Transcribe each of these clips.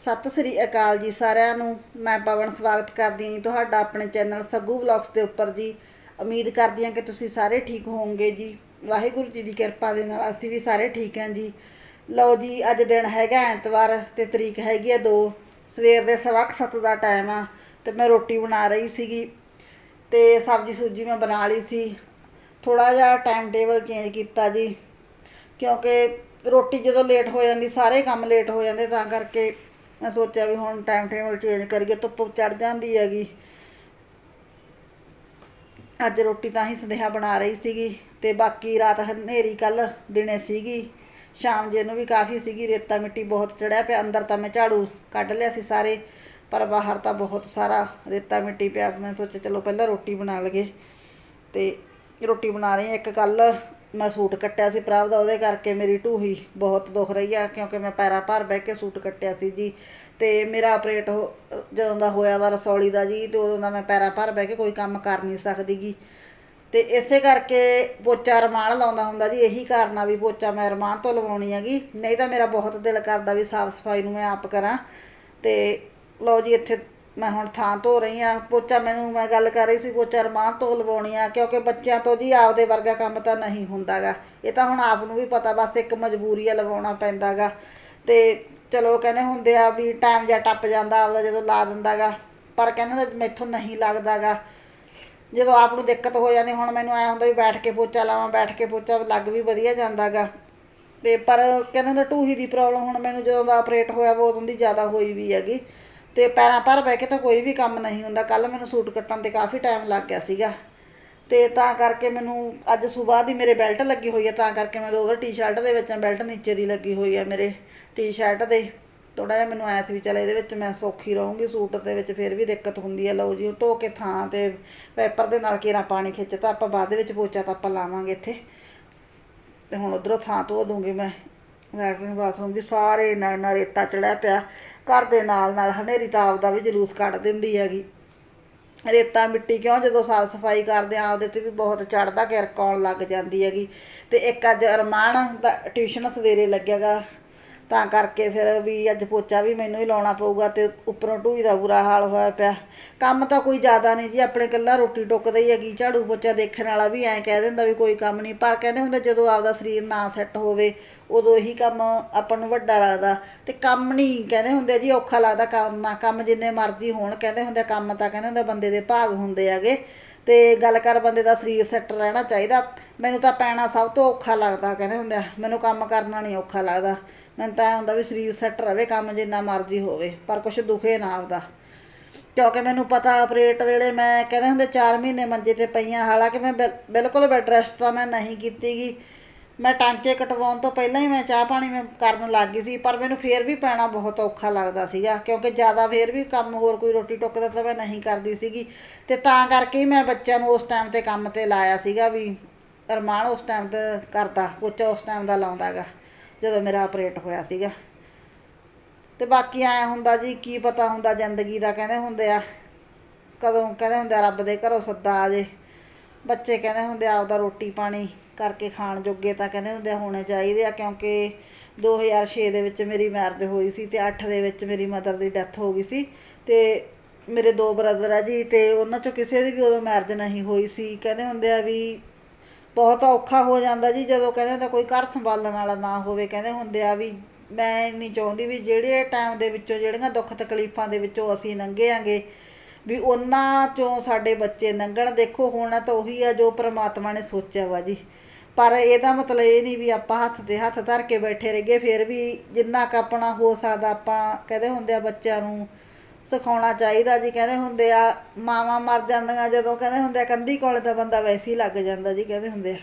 ਸਤਿ ਸ੍ਰੀ ਅਕਾਲ ਜੀ ਸਾਰਿਆਂ ਨੂੰ। ਮੈਂ ਪਵਨ ਸਵਾਗਤ ਕਰਦੀ ਹਾਂ ਜੀ ਤੁਹਾਡਾ ਆਪਣੇ ਚੈਨਲ ਸੱਗੂ ਵਲੌਗਸ ਦੇ ਉੱਪਰ ਜੀ। ਉਮੀਦ ਕਰਦੀ ਹਾਂ ਕਿ ਤੁਸੀਂ ਸਾਰੇ ਠੀਕ ਹੋਵੋਗੇ ਜੀ। ਵਾਹਿਗੁਰੂ ਜੀ ਦੀ ਕਿਰਪਾ ਦੇ ਨਾਲ ਅਸੀਂ ਵੀ ਸਾਰੇ ਠੀਕ ਹਾਂ ਜੀ। ਲਓ ਜੀ, ਅੱਜ ਦਿਨ ਹੈਗਾ ਐਤਵਾਰ ਤੇ ਤਰੀਕ ਹੈਗੀ ਆ 2 ਸਵੇਰ ਦੇ ਸਵਾ ਕੁ ਸੱਤ ਦਾ ਟਾਈਮ ਆ ਤੇ ਮੈਂ ਰੋਟੀ ਬਣਾ ਰਹੀ ਸੀਗੀ ਤੇ ਸਬਜ਼ੀ ਸੂਜੀ ਮੈਂ ਬਣਾ ਲਈ ਸੀ। ਥੋੜਾ ਜਿਹਾ ਟਾਈਮ ਟੇਬਲ ਚੇਂਜ ਕੀਤਾ ਜੀ। ਕਿਉਂਕਿ ਰੋਟੀ ਜਦੋਂ ਲੇਟ ਹੋ ਜਾਂਦੀ, ਸਾਰੇ ਕੰਮ ਲੇਟ ਹੋ ਜਾਂਦੇ ਤਾਂ ਕਰਕੇ ਮੈਂ ਸੋਚਿਆ ਵੀ ਹੁਣ ਟਾਈਮ ਟੇਬਲ ਚੇਂਜ ਕਰੀਏ, ਧੁੱਪ ਚੜ ਜਾਂਦੀ ਹੈਗੀ। ਅੱਜ ਰੋਟੀ ਤਾਂ ਹੀ ਸੰਦੇਹਾ ਬਣਾ ਰਹੀ ਸੀਗੀ ਤੇ ਬਾਕੀ ਰਾਤ ਹਨੇਰੀ ਕੱਲ ਦਿਨੇ ਸੀਗੀ। ਸ਼ਾਮ ਜੇ ਨੂੰ ਵੀ ਕਾਫੀ ਸੀਗੀ, ਰੇਤਾ ਮਿੱਟੀ ਬਹੁਤ ਚੜਿਆ ਪਿਆ, ਅੰਦਰ ਤਾਂ ਮੈਂ ਝਾੜੂ ਕੱਢ ਲਿਆ ਸੀ ਸਾਰੇ, ਪਰ ਬਾਹਰ ਤਾਂ ਬਹੁਤ ਸਾਰਾ ਰੇਤਾ ਮਿੱਟੀ ਪਿਆ। ਮੈਂ ਸੋਚਿਆ ਚਲੋ ਪਹਿਲਾਂ ਰੋਟੀ ਬਣਾ ਲਈਏ। ਤੇ ਰੋਟੀ ਬਣਾ ਰਹੀ ਹਾਂ ਇੱਕ ਕੱਲ ਮੈਂ ਸੂਟ ਕੱਟਿਆ ਸੀ ਪ੍ਰਭ ਦਾ, ਉਹਦੇ ਕਰਕੇ ਮੇਰੀ ਢੂਹੀ ਬਹੁਤ ਦੁਖ ਰਹੀ ਆ, ਕਿਉਂਕਿ ਮੈਂ ਪੈਰਾਂ ਭਰ ਬਹਿ ਕੇ ਸੂਟ ਕੱਟਿਆ ਸੀ ਜੀ। ਤੇ ਮੇਰਾ ਆਪਰੇਟ ਜਦੋਂ ਦਾ ਹੋਇਆ ਵਾ ਰਸੌਲੀ ਦਾ ਜੀ, ਤੇ ਉਦੋਂ ਦਾ ਮੈਂ ਪੈਰਾਂ ਭਰ ਬਹਿ ਕੇ ਕੋਈ ਕੰਮ ਕਰ ਨਹੀਂ ਸਕਦੀ ਗੀ ਤੇ ਇਸੇ ਕਰਕੇ ਪੋਚਾ ਰਮਾਨ ਲਾਉਂਦਾ ਹੁੰਦਾ ਜੀ, ਇਹੀ ਕਾਰਨ ਆ ਵੀ ਪੋਚਾ ਮੈਂ ਰਮਾਨ ਤੋਂ ਲਵਾਉਣੀ ਹੈਗੀ। ਨਹੀਂ ਤਾਂ ਮੇਰਾ ਬਹੁਤ ਦਿਲ ਕਰਦਾ ਵੀ ਸਾਫ਼ ਸਫ਼ਾਈ ਨੂੰ ਮੈਂ ਆਪ ਕਰਾਂ। ਤੇ ਲਓ ਜੀ, ਇੱਥੇ ਮੈਂ ਹੁਣ ਥਾਂ ਧੋ ਰਹੀ ਆ ਪੋਚਾ ਮੈਨੂੰ, ਮੈਂ ਗੱਲ ਕਰ ਰਹੀ ਸੀ, ਪੋਚਾ ਰਮਾਨ ਤੋਂ ਲਵਾਉਣੀ ਆ, ਕਿਉਂਕਿ ਬੱਚਿਆਂ ਤੋਂ ਜੀ ਆਪਦੇ ਵਰਗਾ ਕੰਮ ਤਾਂ ਨਹੀਂ ਹੁੰਦਾਗਾ। ਇਹ ਤਾਂ ਹੁਣ ਆਪ ਨੂੰ ਵੀ ਪਤਾ, ਬਸ ਇੱਕ ਮਜਬੂਰੀ ਆ, ਲਵਾਉਣਾ ਪੈਂਦਾਗਾ। ਤੇ ਚਲੋ ਕਹਿੰਦੇ ਹੁੰਦੇ ਆ ਵੀ ਟਾਈਮ ਜਾਂ ਟੱਪ ਜਾਂਦਾ, ਆਪਦਾ ਜਦੋਂ ਲਾ ਦਿੰਦਾਗਾ। ਪਰ ਕਹਿੰਦੇ ਹੁੰਦੇ ਮੈਥੋਂ ਨਹੀਂ ਲੱਗਦਾਗਾ। ਜਦੋਂ ਆਪ ਨੂੰ ਦਿੱਕਤ ਹੋ ਜਾਂਦੀ, ਹੁਣ ਮੈਨੂੰ ਐ ਹੁੰਦਾ ਵੀ ਬੈਠ ਕੇ ਪੋਚਾ ਲਾਵਾਂ, ਬੈਠ ਕੇ ਪੋਚਾ ਲੱਗ ਵੀ ਵਧੀਆ ਜਾਂਦਾਗਾ। ਤੇ ਪਰ ਕਹਿੰਦੇ ਹੁੰਦੇ ਟੂਹੀ ਦੀ ਪ੍ਰੋਬਲਮ ਹੁਣ ਮੈਨੂੰ ਜਦੋਂ ਦਾ ਆਪਰੇਟ ਹੋਇਆ ਵਾ ਉਦੋਂ ਦੀ ਜ਼ਿਆਦਾ ਹੋਈ ਵੀ ਹੈਗੀ। ਤੇ ਪੈਰਾਂ ਪਰ ਬਹਿ ਕੇ ਤਾਂ ਕੋਈ ਵੀ ਕੰਮ ਨਹੀਂ ਹੁੰਦਾ। ਕੱਲ ਮੈਨੂੰ ਸੂਟ ਕੱਟਣ ਤੇ ਕਾਫੀ ਟਾਈਮ ਲੱਗ ਗਿਆ ਸੀਗਾ। ਤੇ ਤਾਂ ਕਰਕੇ ਮੈਨੂੰ ਅੱਜ ਸਵੇਰ ਦੀ ਮੇਰੇ ਬੈਲਟ ਲੱਗੀ ਹੋਈ ਹੈ ਤਾਂ ਕਰਕੇ ਮੈਂ ਲੋਵਰ ਟੀ-ਸ਼ਰਟ ਦੇ ਵਿੱਚ ਬੈਲਟ ਨੀਚੇ ਦੀ ਲੱਗੀ ਹੋਈ ਹੈ ਮੇਰੇ ਟੀ-ਸ਼ਰਟ ਦੇ। ਥੋੜਾ ਜਿਹਾ ਮੈਨੂੰ ਐਸ ਵੀ ਚੱਲ ਇਹਦੇ ਵਿੱਚ ਮੈਂ ਸੌਖੀ ਰਹੂੰਗੀ ਸੂਟ ਦੇ ਵਿੱਚ, ਫਿਰ ਵੀ ਦਿੱਕਤ ਹੁੰਦੀ ਹੈ ਲਓ ਜੀ ਧੋ ਕੇ ਥਾਂ ਤੇ ਪੈਪਰ ਦੇ ਨਾਲ ਕੇਰਾ ਪਾਣੀ ਖਿੱਚਤਾ, ਆਪਾਂ ਬਾਅਦ ਵਿੱਚ ਪੋਚਾ ਤਾਂ ਆਪਾਂ ਲਾਵਾਂਗੇ ਇੱਥੇ। ਤੇ ਹੁਣ ਉਧਰੋਂ ਥਾਂ ਧੋ ਦੂੰਗੀ ਮੈਂ। ਲੈਟਰਨ ਬਾਥਰੂਮ ਵੀ ਸਾਰੇ ਇੰਨਾ ਇੰਨਾ ਰੇਤਾ ਚੜਿਆ ਪਿਆ। ਘਰ ਦੇ ਨਾਲ ਨਾਲ ਹਨੇਰੀ ਤਾਪ ਦਾ ਵੀ ਜਲੂਸ ਕੱਢ ਦਿੰਦੀ ਹੈਗੀ। ਰੇਤਾ ਮਿੱਟੀ ਕਿਉਂ ਜਦੋਂ ਸਾਫ਼ ਸਫ਼ਾਈ ਕਰਦੇ ਆ ਆਪਦੇ ਤੇ ਵੀ ਬਹੁਤ ਚੜਦਾ ਕਿਰਕ ਆਉਣ ਲੱਗ ਜਾਂਦੀ ਹੈਗੀ। ਤੇ ਇੱਕ ਅੱਜ ਅਰਮਾਨ ਦਾ ਟਿਊਸ਼ਨ ਸਵੇਰੇ ਲੱਗਿਆਗਾ ਤਾਂ ਕਰਕੇ ਫਿਰ ਵੀ ਅੱਜ ਪੋਚਾ ਵੀ ਮੈਨੂੰ ਹੀ ਲਾਉਣਾ ਪਊਗਾ ਤੇ ਉੱਪਰੋਂ ਢੂਈ ਦਾ ਬੁਰਾ ਹਾਲ ਹੋਇਆ ਪਿਆ। ਕੰਮ ਤਾਂ ਕੋਈ ਜ਼ਿਆਦਾ ਨਹੀਂ ਜੀ, ਆਪਣੇ ਕੱਲਾ ਰੋਟੀ ਟੁੱਕਦਾ ਹੀ ਹੈਗੀ। ਝਾੜੂ ਪੋਚਾ ਦੇਖਣ ਵਾਲਾ ਵੀ ਐਂ ਕਹਿ ਦਿੰਦਾ ਵੀ ਕੋਈ ਕੰਮ ਨਹੀਂ, ਪਰ ਕਹਿੰਦੇ ਹੁੰਦੇ ਜਦੋਂ ਆਪਦਾ ਸਰੀਰ ਨਾ ਸੈੱਟ ਹੋਵੇ ਉਦੋਂ ਇਹੀ ਕੰਮ ਆਪਾਂ ਨੂੰ ਵੱਡਾ ਲੱਗਦਾ। ਤੇ ਕੰਮ ਨਹੀਂ ਕਹਿੰਦੇ ਹੁੰਦੇ ਜੀ, ਔਖਾ ਲੱਗਦਾ ਕਰਨਾ ਕੰਮ ਜਿੰਨੇ ਮਰਜ਼ੀ ਹੋਣ, ਕਹਿੰਦੇ ਹੁੰਦੇ ਕੰਮ ਤਾਂ ਕਹਿੰਦੇ ਹੁੰਦੇ ਬੰਦੇ ਦੇ ਭਾਗ ਹੁੰਦੇ ਹੈਗੇ। ਤੇ ਗੱਲ ਕਰ ਬੰਦੇ ਦਾ ਸਰੀਰ ਸੈੱਟ ਰਹਿਣਾ ਚਾਹੀਦਾ। ਮੈਨੂੰ ਤਾਂ ਪੈਣਾ ਸਭ ਤੋਂ ਔਖਾ ਲੱਗਦਾ, ਕਹਿੰਦੇ ਹੁੰਦੇ ਮੈਨੂੰ ਕੰਮ ਕਰਨਾ ਨਹੀਂ ਔਖਾ ਲੱਗਦਾ। ਮੈਨੂੰ ਤਾਂ ਐਂ ਹੁੰਦਾ ਵੀ ਸਰੀਰ ਸੈੱਟ ਰਵੇ, ਕੰਮ ਜਿੰਨਾ ਮਰਜ਼ੀ ਹੋਵੇ, ਪਰ ਕੁਛ ਦੁਖੇ ਨਾ ਆਪਦਾ। ਕਿਉਂਕਿ ਮੈਨੂੰ ਪਤਾ ਆਪਰੇਟ ਵੇਲੇ ਮੈਂ ਕਹਿੰਦੇ ਹੁੰਦੇ 4 ਮਹੀਨੇ ਮੰਜੇ ਤੇ ਪਈਆਂ ਹਾਲਾਂਕਿ ਮੈਂ ਬਿਲ- ਬਿਲਕੁਲ ਬੈੱਡ ਰੈਸਟ ਤਾਂ ਮੈਂ ਨਹੀਂ ਕੀਤੀਗੀ। ਮੈਂ ਟਾਂਕੇ ਕਟਵਾਉਣ ਤੋਂ ਪਹਿਲਾਂ ਹੀ ਮੈਂ ਚਾਹ ਪਾਣੀ ਮੈਂ ਕਰਨ ਲੱਗ ਗਈ ਸੀ, ਪਰ ਮੈਨੂੰ ਫੇਰ ਵੀ ਪੈਣਾ ਬਹੁਤ ਔਖਾ ਲੱਗਦਾ ਸੀਗਾ, ਕਿਉਂਕਿ ਜ਼ਿਆਦਾ ਫੇਰ ਵੀ ਕੰਮ ਹੋਰ ਕੋਈ ਰੋਟੀ ਟੁੱਕ ਦਾ ਤਾਂ ਮੈਂ ਨਹੀਂ ਕਰਦੀ ਸੀਗੀ। ਤੇ ਤਾਂ ਕਰਕੇ ਹੀ ਮੈਂ ਬੱਚਿਆਂ ਨੂੰ ਉਸ ਟਾਈਮ ਤੇ ਕੰਮ ਤੇ ਲਾਇਆ ਸੀਗਾ ਵੀ ਅਰਮਾਨ ਉਸ ਟਾਈਮ ਤੇ ਕਰਦਾ ਪੋਚਾ ਉਸ ਟਾਈਮ ਦਾ ਲਾਉਂਦਾਗਾ ਜਦੋਂ ਮੇਰਾ ਆਪਰੇਟ ਹੋਇਆ ਸੀਗਾ। ਤੇ ਬਾਕੀ ਐ ਹੁੰਦਾ ਜੀ, ਕੀ ਪਤਾ ਹੁੰਦਾ ਜ਼ਿੰਦਗੀ ਦਾ ਕਹਿੰਦੇ ਹੁੰਦੇ ਆ, ਕਦੋਂ ਕਹਿੰਦੇ ਹੁੰਦੇ ਆ, ਰੱਬ ਦੇ ਘਰੋਂ ਸੱਦਾ ਆ ਜੇ। ਬੱਚੇ ਕਹਿੰਦੇ ਹੁੰਦੇ ਆ, ਆਪਦਾ ਰੋਟੀ ਪਾਣੀ ਕਰਕੇ ਖਾਣ ਜੋਗੇ ਤਾਂ ਕਹਿੰਦੇ ਹੁੰਦੇ ਆ ਹੋਣੇ ਚਾਹੀਦੇ ਆ, ਕਿਉਂਕਿ 2006 ਦੇ ਵਿੱਚ ਮੇਰੀ ਮੈਰਿਜ ਹੋਈ ਸੀ ਤੇ 8 ਦੇ ਵਿੱਚ ਮੇਰੀ ਮਦਰ ਦੀ ਡੈਥ ਹੋ ਗਈ ਸੀ ਤੇ ਮੇਰੇ ਦੋ ਬ੍ਰਦਰ ਆ ਜੀ ਤੇ ਉਹਨਾਂ ਚੋਂ ਕਿਸੇ ਦੀ ਵੀ ਉਦੋਂ ਮੈਰਿਜ ਨਹੀਂ ਹੋਈ ਸੀ। ਕਹਿੰਦੇ ਹੁੰਦੇ ਆ ਵੀ ਬਹੁਤ ਔਖਾ ਹੋ ਜਾਂਦਾ ਜੀ, ਜਦੋਂ ਕਹਿੰਦੇ ਹੁੰਦੇ ਕੋਈ ਘਰ ਸੰਭਾਲਣ ਵਾਲਾ ਨਾ ਹੋਵੇ, ਕਹਿੰਦੇ ਹੁੰਦੇ ਆ ਵੀ ਮੈਂ ਨਹੀਂ ਚਾਹੁੰਦੀ ਵੀ ਜਿਹੜੇ ਟਾਈਮ ਦੇ ਵਿੱਚੋਂ ਜਿਹੜੀਆਂ ਦੁੱਖ ਤਕਲੀਫਾਂ ਦੇ ਵਿੱਚੋਂ ਅਸੀਂ ਲੰਘੇਆਂਗੇ ਵੀ ਉਹਨਾਂ ਚੋਂ ਸਾਡੇ ਬੱਚੇ ਲੰਘਣ ਦੇਖੋ ਹੋਣਾ ਤਾਂ ਉਹੀ ਆ ਜੋ ਪ੍ਰਮਾਤਮਾ ਨੇ ਸੋਚਿਆ ਵਾ ਜੀ। ਪਰ ਇਹਦਾ ਮਤਲਬ ਇਹ ਨਹੀਂ ਵੀ ਆਪਾਂ ਹੱਥ ਤੇ ਹੱਥ ਧਰ ਕੇ ਬੈਠੇ ਰਹੀਏ, ਫਿਰ ਵੀ ਜਿੰਨਾ ਕੁ ਆਪਣਾ ਹੋ ਸਕਦਾ ਆਪਾਂ ਕਹਿੰਦੇ ਹੁੰਦੇ ਆ ਬੱਚਿਆਂ ਨੂੰ ਸਿਖਾਉਣਾ ਚਾਹੀਦਾ ਜੀ। ਕਹਿੰਦੇ ਹੁੰਦੇ ਆ, ਮਾਵਾਂ ਮਰ ਜਾਂਦੀਆਂ ਜਦੋਂ ਕਹਿੰਦੇ ਹੁੰਦੇ ਆ, ਕੰਧੀ ਕੋਲੇ ਤਾਂ ਬੰਦਾ ਵੈਸੇ ਹੀ ਲੱਗ ਜਾਂਦਾ ਜੀ ਕਹਿੰਦੇ ਹੁੰਦੇ ਆ।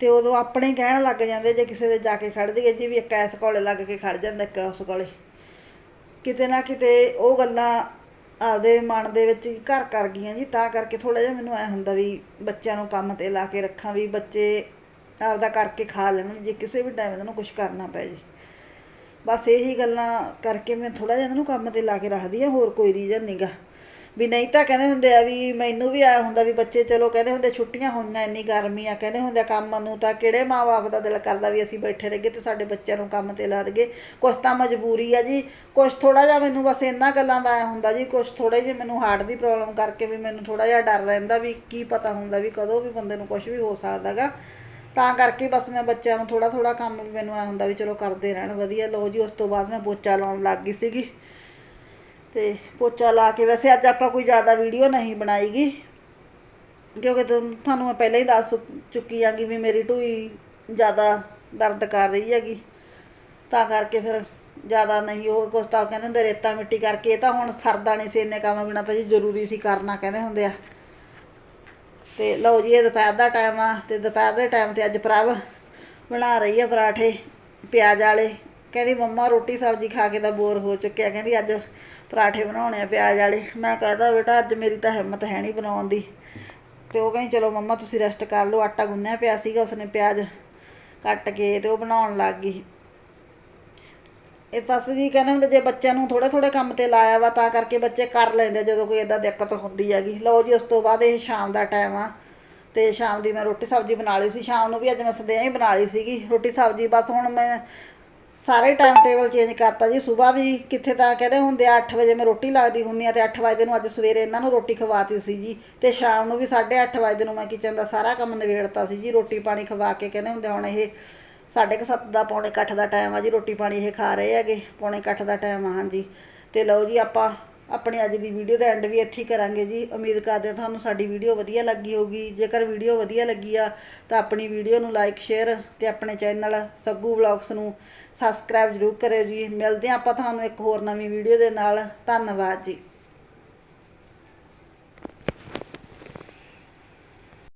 ਤੇ ਉਦੋਂ ਆਪਣੇ ਕਹਿਣ ਲੱਗ ਜਾਂਦੇ ਜੇ ਕਿਸੇ ਦੇ ਜਾ ਕੇ ਖੜ ਜਾਈਏ ਜੀ ਵੀ ਇੱਕ ਐਸ ਕੋਲੇ ਲੱਗ ਕੇ ਖੜ ਜਾਂਦਾ, ਇੱਕ ਉਸ ਕੋਲੇ। ਕਿਤੇ ਨਾ ਕਿਤੇ ਉਹ ਗੱਲਾਂ ਆਪਦੇ ਮਨ ਦੇ ਵਿੱਚ ਘਰ ਕਰ ਗਈਆਂ ਜੀ, ਤਾਂ ਕਰਕੇ ਥੋੜਾ ਜਿਹਾ ਮੈਨੂੰ ਐ ਹੁੰਦਾ ਵੀ ਬੱਚਿਆਂ ਨੂੰ ਕੰਮ ਤੇ ਲਾ ਕੇ ਰੱਖਾਂ ਵੀ ਬੱਚੇ ਆਪਦਾ ਕਰਕੇ ਖਾ ਲੈਣ, ਜੇ ਕਿਸੇ ਵੀ ਟਾਈਮ ਇਹਨਾਂ ਨੂੰ ਕੁਝ ਕਰਨਾ ਪੈ ਜੇ। ਬਸ ਇਹੀ ਗੱਲਾਂ ਕਰਕੇ ਮੈਂ ਥੋੜਾ ਜਿਹਾ ਇਹਨਾਂ ਨੂੰ ਕੰਮ ਤੇ ਲਾ ਕੇ ਰੱਖਦੀ ਆ ਹੋਰ ਕੋਈ ਰੀਜ਼ਨ ਨਹੀਂਗਾ ਵੀ ਨਹੀਂ ਤਾਂ ਕਹਿੰਦੇ ਹੁੰਦੇ ਆ ਵੀ ਮੈਨੂੰ ਵੀ ਆਇਆ ਹੁੰਦਾ ਵੀ ਬੱਚੇ ਚਲੋ ਕਹਿੰਦੇ ਹੁੰਦੇ ਛੁੱਟੀਆਂ ਹੋਈਆਂ ਇੰਨੀ ਗਰਮੀ ਆ, ਕਹਿੰਦੇ ਹੁੰਦੇ ਆ ਕੰਮ ਨੂੰ ਤਾਂ ਕਿਹੜੇ ਮਾਂ-ਬਾਪ ਦਾ ਦਿਲ ਕਰਦਾ ਵੀ ਅਸੀਂ ਬੈਠੇ ਰਹੀਏ ਤੇ ਸਾਡੇ ਬੱਚਿਆਂ ਨੂੰ ਕੰਮ ਤੇ ਲਾ ਦਈਏ। ਕੁਛ ਤਾਂ ਮਜਬੂਰੀ ਆ ਜੀ, ਕੁਛ ਥੋੜਾ ਜਿਹਾ ਮੈਨੂੰ ਬਸ ਇਹਨਾਂ ਗੱਲਾਂ ਦਾ ਆਇਆ ਹੁੰਦਾ ਜੀ, ਕੁਛ ਥੋੜੇ ਜਿਹੇ ਮੈਨੂੰ ਹਾਰਟ ਦੀ ਪ੍ਰੋਬਲਮ ਕਰਕੇ ਵੀ ਮੈਨੂੰ ਥੋੜਾ ਜਿਹਾ ਡਰ ਰਹਿੰਦਾ ਵੀ ਕੀ ਪਤਾ ਹੁੰਦਾ ਵੀ ਕਦੋਂ ਵੀ ਬੰਦੇ ਨੂੰ ਕੁਝ ਵੀ ਹੋ ਸਕਦਾਗਾ ਤਾਂ ਕਰਕੇ ਬਸ ਮੈਂ ਬੱਚਿਆਂ ਨੂੰ ਥੋੜਾ ਥੋੜਾ ਕੰਮ ਵੀ ਮੈਨੂੰ ਆ ਹੁੰਦਾ ਵੀ ਚਲੋ ਕਰਦੇ ਰਹਿਣ, ਵਧੀਆ। ਲਓ ਜੀ, ਉਸ ਤੋਂ ਬਾਅਦ ਮੈਂ ਪੋਚਾ ਲਾਉਣ ਲੱਗ ਗਈ ਸੀਗੀ। ਤੇ ਪੋਚਾ ਲਾ ਕੇ ਵੈਸੇ ਅੱਜ ਆਪਾਂ ਕੋਈ ਜ਼ਿਆਦਾ ਵੀਡੀਓ ਨਹੀਂ ਬਣਾਈਗੀ। ਕਿਉਂਕਿ ਤੁਹਾਨੂੰ ਮੈਂ ਪਹਿਲਾਂ ਹੀ ਦੱਸ ਚੁੱਕੀ ਆਂਗੀ ਵੀ ਮੇਰੀ ਢੂਈ ਜ਼ਿਆਦਾ ਦਰਦ ਕਰ ਰਹੀ ਹੈਗੀ। ਤਾਂ ਕਰਕੇ ਫਿਰ ਜ਼ਿਆਦਾ ਨਹੀਂ ਉਹ ਕੁਛ ਤਾਂ ਕਹਿੰਦੇ ਹੁੰਦੇ ਰੇਤਾ ਮਿੱਟੀ ਕਰਕੇ। ਇਹ ਤਾਂ ਹੁਣ ਸਰਦਾ ਨਹੀਂ ਸੀ, ਇੰਨੇ ਕੰਮ ਬਿਨਾਂ ਤਾਂ ਜੀ ਜ਼ਰੂਰੀ ਸੀ ਕਰਨਾ ਕਹਿੰਦੇ ਹੁੰਦੇ ਆ। ਤੇ ਲਓ ਜੀ, ਇਹ ਦੁਪਹਿਰ ਦਾ ਟਾਈਮ ਆ ਤੇ ਦੁਪਹਿਰ ਦੇ ਟਾਈਮ ਤੇ ਅੱਜ ਪ੍ਰਭ ਬਣਾ ਰਹੀ ਆ ਪਰਾਠੇ, ਪਿਆਜ਼ ਵਾਲੇ ਕਹਿੰਦੀ, ਮੰਮਾ ਰੋਟੀ ਸਬਜ਼ੀ ਖਾ ਕੇ ਤਾਂ ਬੋਰ ਹੋ ਚੁੱਕਿਆ। ਕਹਿੰਦੀ, ਅੱਜ ਪਰਾਠੇ ਬਣਾਉਣੇ ਆ ਪਿਆਜ਼ ਵਾਲੇ। ਮੈਂ ਕਹਦਾ ਬੇਟਾ, ਅੱਜ ਮੇਰੀ ਤਾਂ ਹਿੰਮਤ ਹੈ ਨਹੀਂ ਬਣਾਉਣ ਦੀ। ਤੇ ਉਹ ਕਹਿੰਦੀ, ਚਲੋ ਮੰਮਾ, ਤੁਸੀਂ ਰੈਸਟ ਕਰ ਲਓ। ਆਟਾ ਗੁੰਨਿਆ ਪਿਆ ਸੀਗਾ, ਉਸਨੇ ਪਿਆਜ਼ ਕੱਟ ਕੇ ਤੇ ਉਹ ਬਣਾਉਣ ਲੱਗ ਗਈ। ਇਹ ਬਸ ਜੀ ਕਹਿੰਦੇ ਹੁੰਦੇ, ਜੇ ਬੱਚਿਆਂ ਨੂੰ ਥੋੜੇ ਥੋੜੇ ਕੰਮ ਤੇ ਲਾਇਆ ਵਾ, ਤਾਂ ਕਰਕੇ ਬੱਚੇ ਕਰ ਲੈਂਦੇ ਜਦੋਂ ਕੋਈ ਇਦਾਂ ਦਿੱਕਤ ਹੁੰਦੀ ਹੈਗੀ। ਲਓ ਜੀ, ਉਸ ਤੋਂ ਬਾਅਦ ਇਹ ਸ਼ਾਮ ਦਾ ਟਾਈਮ ਆ। ਤੇ ਸ਼ਾਮ ਦੀ ਮੈਂ ਰੋਟੀ ਸਬਜ਼ੀ ਬਣਾ ਲਈ ਸੀ। ਸ਼ਾਮ ਨੂੰ ਵੀ ਅੱਜ ਮੈਂ ਸਦਿਆਂ ਹੀ ਬਣਾ ਲਈ ਸੀਗੀ ਰੋਟੀ ਸਬਜ਼ੀ। ਬਸ ਹੁਣ ਮੈਂ ਸਾਰੇ ਟਾਈਮ ਟੇਬਲ ਚੇਂਜ ਕਰਤਾ ਜੀ। ਸਵੇਰ ਵੀ ਕਿੱਥੇ ਤਾਂ ਕਹਿੰਦੇ ਹੁੰਦੇ ਆ 8 ਵਜੇ ਮੈਂ ਰੋਟੀ ਲੱਗਦੀ ਹੁੰਦੀ ਆ ਤੇ 8 ਵਜੇ ਨੂੰ ਅੱਜ ਸਵੇਰੇ ਇਹਨਾਂ ਨੂੰ ਰੋਟੀ ਖਵਾਤੀ ਸੀ ਜੀ। ਤੇ ਸ਼ਾਮ ਨੂੰ ਵੀ 8:30 ਵਜੇ ਨੂੰ ਮੈਂ ਕਿਚਨ ਦਾ ਸਾਰਾ ਕੰਮ ਨਿਬੇੜਤਾ ਸੀ ਜੀ। ਰੋਟੀ ਪਾਣੀ ਖਵਾ ਕੇ ਕਹਿੰਦੇ ਹੁੰਦੇ ਹੁਣ ਇਹ ਸਾਢੇ ਕੁ ਸੱਤ ਦਾ, ਪੌਣੇ ਕੁ ਦਾ ਟਾਈਮ ਆ ਜੀ ਰੋਟੀ ਪਾਣੀ ਇਹ ਖਾ ਰਹੇ ਹੈਗੇ। ਪੌਣੇ ਕੁ ਦਾ ਟਾਈਮ ਆ, ਹਾਂਜੀ। ਤੇ ਲਓ ਜੀ ਆਪਾਂ ਆਪਣੇ ਅੱਜ ਦੀ ਵੀਡੀਓ ਦਾ ਐਂਡ ਵੀ ਇੱਥੇ ਹੀ ਕਰਾਂਗੇ ਜੀ। ਉਮੀਦ ਕਰਦੇ ਹਾਂ ਤੁਹਾਨੂੰ ਸਾਡੀ ਵੀਡੀਓ ਵਧੀਆ ਲੱਗੀ ਹੋਊਗੀ। ਜੇਕਰ ਵੀਡੀਓ ਵਧੀਆ ਲੱਗੀ ਆ, ਤਾਂ ਆਪਣੀ ਵੀਡੀਓ ਨੂੰ ਲਾਈਕ ਸ਼ੇਅਰ ਤੇ ਆਪਣੇ ਚੈਨਲ ਸੱਗੂ ਵਲੌਗਸ ਨੂੰ ਸਬਸਕ੍ਰਾਈਬ ਜ਼ਰੂਰ ਕਰਿਓ ਜੀ। ਮਿਲਦੇ ਹਾਂ ਆਪਾਂ ਤੁਹਾਨੂੰ ਇੱਕ ਹੋਰ ਨਵੀਂ ਵੀਡੀਓ ਦੇ ਨਾਲ। ਧੰਨਵਾਦ ਜੀ।